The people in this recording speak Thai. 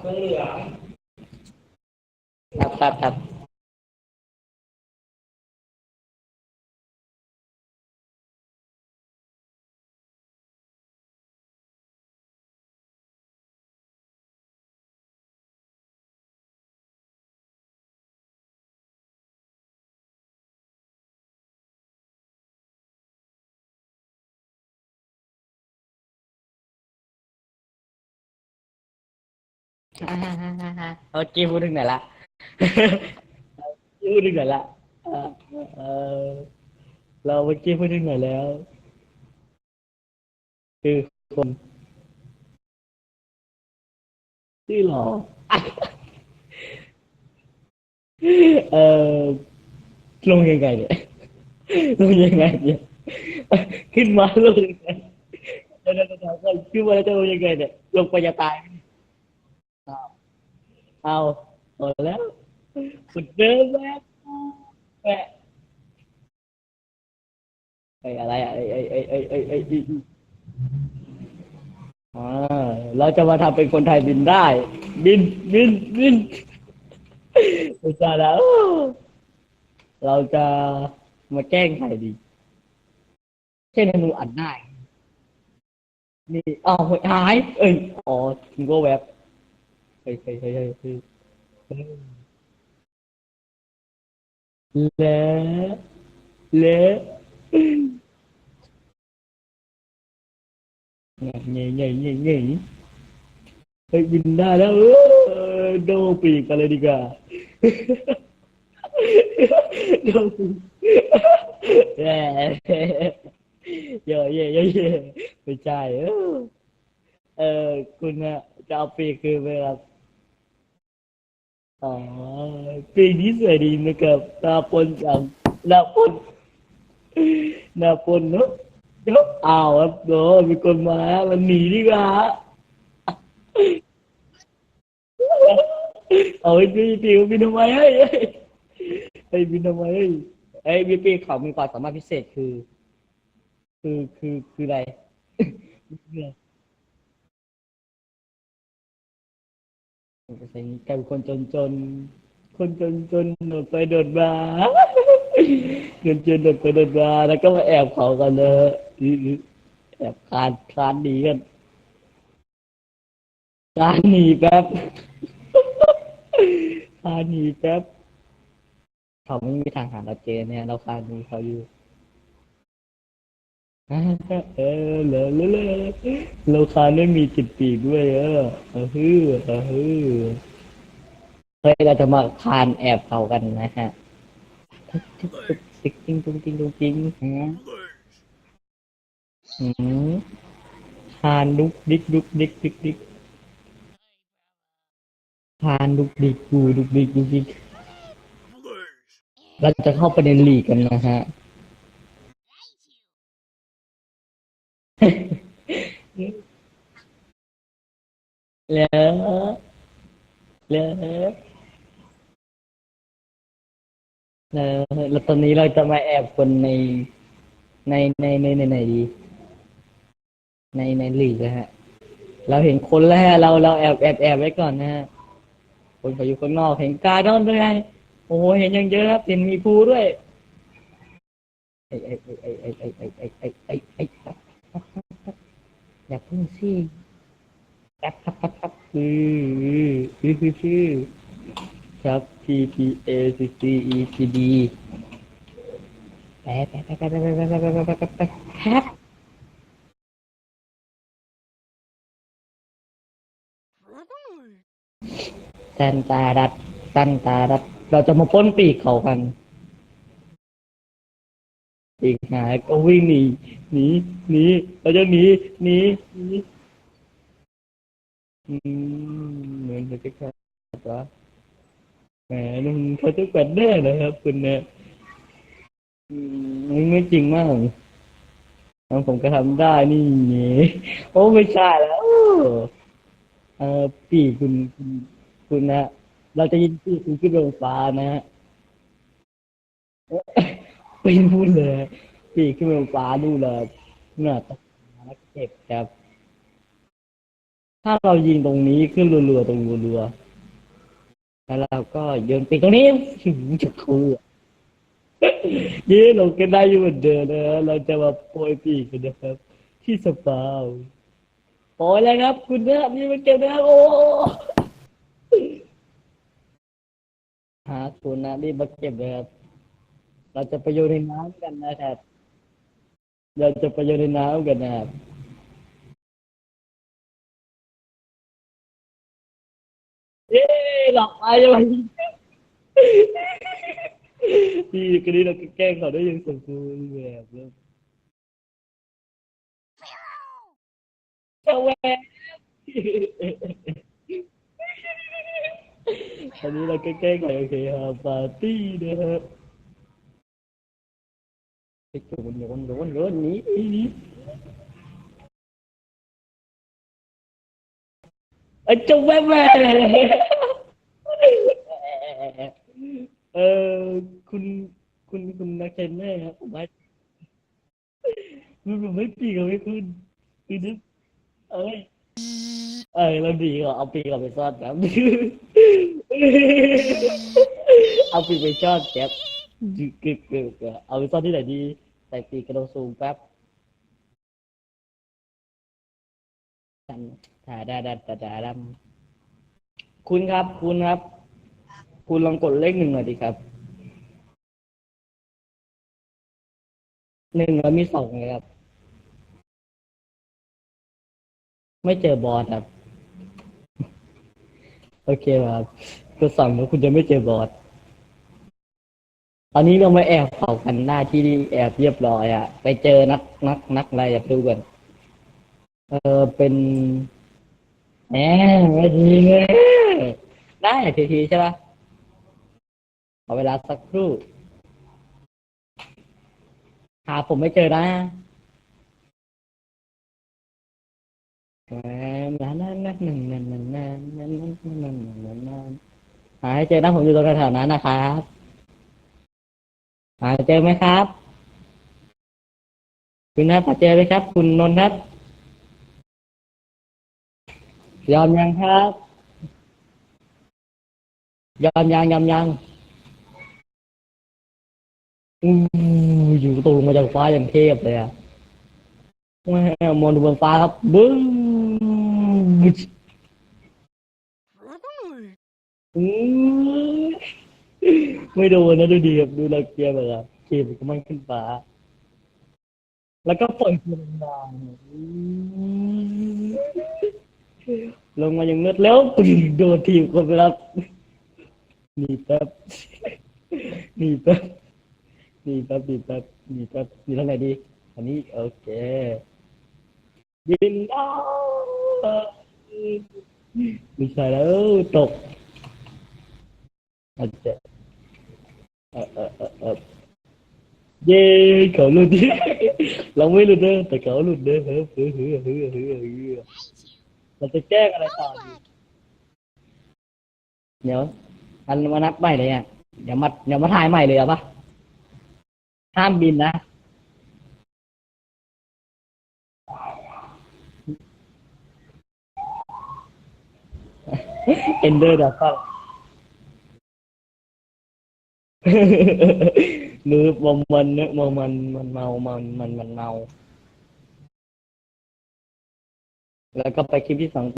คงเหลืองครับครับครับ ฮ่าฮ่าฮ่าฮ่าฮ่าเอเกมพูดถึงไหนละพูดถึงไหนละเออเราเมื่อกี้พูดถึงไหนแล้ว คือคนที่หรอเออลงยังไงเนี่ยลงยังไงเนี่ยขึ้นมาลงยังไงเดี๋ยวเดี๋ยวเดี๋ยวก่อนขึ้นมาแล้วจะลงยังไงเนี่ยลงไปจะตายไหม เอาเอาหมดแล้วสุดเดิมแล้วแปะไอ้อะไรอะไอ้ไอ้ไอ้ไอ้ไอ้ไอ้อ่าเราจะมาทำเป็นคนไทยบินได้ บินบินบินไม่ใช่แล้ว เราจะมาแกล้งใครดีเช่นหนูอัดได้นี่อ้าวหาย เอ้ยอ๋อถึงก็แวบ เฮ้ยเฮ้ยเฮ้ยเฮ้ยเฮ้ยเฮ้ยและและเงี้ยเงี้ยเงี้ยเงี้ยเงยเฮ้ยบินได้แล้วเออโดปีกกันเลยดีกว่าโดปีกแย่เยอะเยอะเยอะเยอะไม่ใช่เออ เออ คุณน่ะจะเอาปีกคือไปรับ อ๋อเพลงนี้สวยดีนะครับตาปนจังนาปนนาปนเนอะเดี๋ยวอ้าวครับโดมีคนมามันหนีดีกว่าเอาไอ้พี่พี่บินทำไมเฮ้ยไอ้บินทำไมเฮ้ยไอ้ยพี่พี่เขามีความสามารถพิเศษคือ คือคือคืออะไร กลายเป็นคนจนจนๆคนจนจนๆโดดไปโดดมาคนจนโดดไปโดดมาแล้วก็มาแอบเขากันเลยแอบคานคานหนีกันคานหนีแป๊บคานหนีแป๊บเขาไม่มีทางหาเราเจอเนี่ย เราคานหนีเขาอยู่ เออเลอเลอเลอเราคานไม่มีติดปีกด้วยเออเออฮือเออฮือเฮ้ยเราจะมาคานแอบเขากันนะฮะติ๊กติ๊งตุ้งติ๊งตุ้งติ๊งฮะอืมคานดุกดิกดุกดิกดิกดิกคานดุกดิกดูดุกดิกดุกดิกเราจะเข้าประเด็นลีกกันนะฮะ แล้วแล้วแล้วแล้วตอนนี้เราจะมาแอบคนในในในในในไหนดี ในในลีกนะฮะ เราเห็นคนแล้วฮะเราเราแอบแอบแอบไว้ก่อนนะฮะคนเขาอยู่ข้างนอกเห็นกาดอนด้วยไงโอ้โหเห็นยังเยอะครับเห็นมีภูด้วยไอไอ้ไอ้ไอ้ไอ้ไอ้ไอ้ไอ้ไอ้ไอ้อย่าพึ่งสิ แอปครับครับครับคือคือคือชื่อครับ P P A C C E T D แปะแปะแปะแปะแปะแปะแปะแปะแปะแปะแปะครับตันตาดัดตันตาดัดเราจะมาป้นปีกเขากันปีกหายก็วิ่งหนีหนีหนีเราจะหนีหนีหนี เหมือนจะแค่วะแหมนี่มันเขาจะแกวดแน่นะครับ คุณเนี่ยอืมมันไม่จริงมากน้องผมก็ทำได้นี่ไงโอ้ไม่ใช่แล้วเออปีคุณคุณคุณนะเราจะยินปีคุณขึ้นบนฟ้านะฮะปีนพูดเลย ปีขึ้นบนฟ้าดูเลยเงื่อตกแล้วเจ็บครับ ถ้าเรายิงตรงนี้ขึ้นรัวๆตรงรัวๆแล้วเราก็โยนปีกตรงนี้จะคือยืนลงกันได้อยู่เหมือนเดิมนะเราจะมาโปรยปีกกันนะครับ ที่สปาวโปรยแล้วครับ คุณนะครับนี่มันเก็บนะครับโอ้หาคุณนะรีบมาเก็บเลยครับ เราจะไปโยนในน้ำกันนะครับ เราจะไปโยนในน้ำกันนะครับ lọc ai cho đi cái đi là cái kem khỏi đấy nhưng từ từ về luôn sao quen hình như là cái cái này thì hợp và tí nữa. Cái chỗ mình nhổn nhổn nhổn nhí nhí ở trong bé bé เออคุณคุณคุณนักเทรนเนอร์ครับผมว่าคุณผมไม่ปีกับไม่คุณคือนึกเอ้ยเออเราดีกว่าเอาปีกเอาไปซ่อนครับเอาปีกไปซ่อนแก๊บกึกกึกกึกเอาไปซ่อนที่ไหนดีใส่ปีกกระโดดสูงแป๊บถ่ายด้ได้แต่ด้ดำคุณครับคุณครับ คุณลองกดเลขหนึ่งหน่อยดีครับหนึ่งแล้วมีสองเลยครับ ไม่เจอบอสครับ โอเคครับกดสองแล้วคุณจะไม่เจอบอสตอนนี้เรามาแอบเผากันหน้าที่แอบเรียบร้อยอะไปเจอนักนักนักอะไรอยากดูกันเออเป็นแหมไม่ดีเลยได้ทีทีใช่ปะ ขอเวลาสักครู่ หาผมไม่เจอนะนั่นนั่นนั่นนั่นนั่นนั่นนั่นนั่นนั่นนั่นนั่นนั่นหาให้เจอนะผมอยู่ตรงแถวๆนั้นนะครับ หาเจอไหมครับ คุณนัทหาเจอไหมครับ คุณนนท์ครับ ยอมยังครับ ยอมยังยอมยัง อู้อยู่ตกลงมาจากฟ้าอย่างเทพเลยอะแม่มองดูบนฟ้าครับ บึ้งอู้ไม่โดนนะดูดีครับดูเราเกียร์แบบเกมก็มันขึ้นฟ้า แล้วก็ปล่อยพลังงานลงมาอย่างเลือดแล้วปึ้งโดนทีมคนไปรับหนีแป๊บหนีแป๊บ หนีแป๊บหนีแป๊บหนีแป๊บหนีทางไหนดี อันนี้โอเคยินดาวไม่ใช่แล้วตกอาจจะเออเออเออเออเย้เขาหลุดเราไม่หลุดเด้อแต่เขาหลุดเด้อเฮ้ยเฮ้ยเฮ้ยเฮ้ยเฮ้ยเฮ้ยเราจะแก้อะไรต่อดีเดี๋ยวมันมานับใหม่เลยอะเดี๋ยวมาเดี๋ยวมาถ่ายใหม่เลยเอาปะ ห้ามบินนะเอนเดอร์ดับฟังมือมมันเนอมันมันมันเมามันมันมันเมา แล้วก็ไปคลิปที่สอง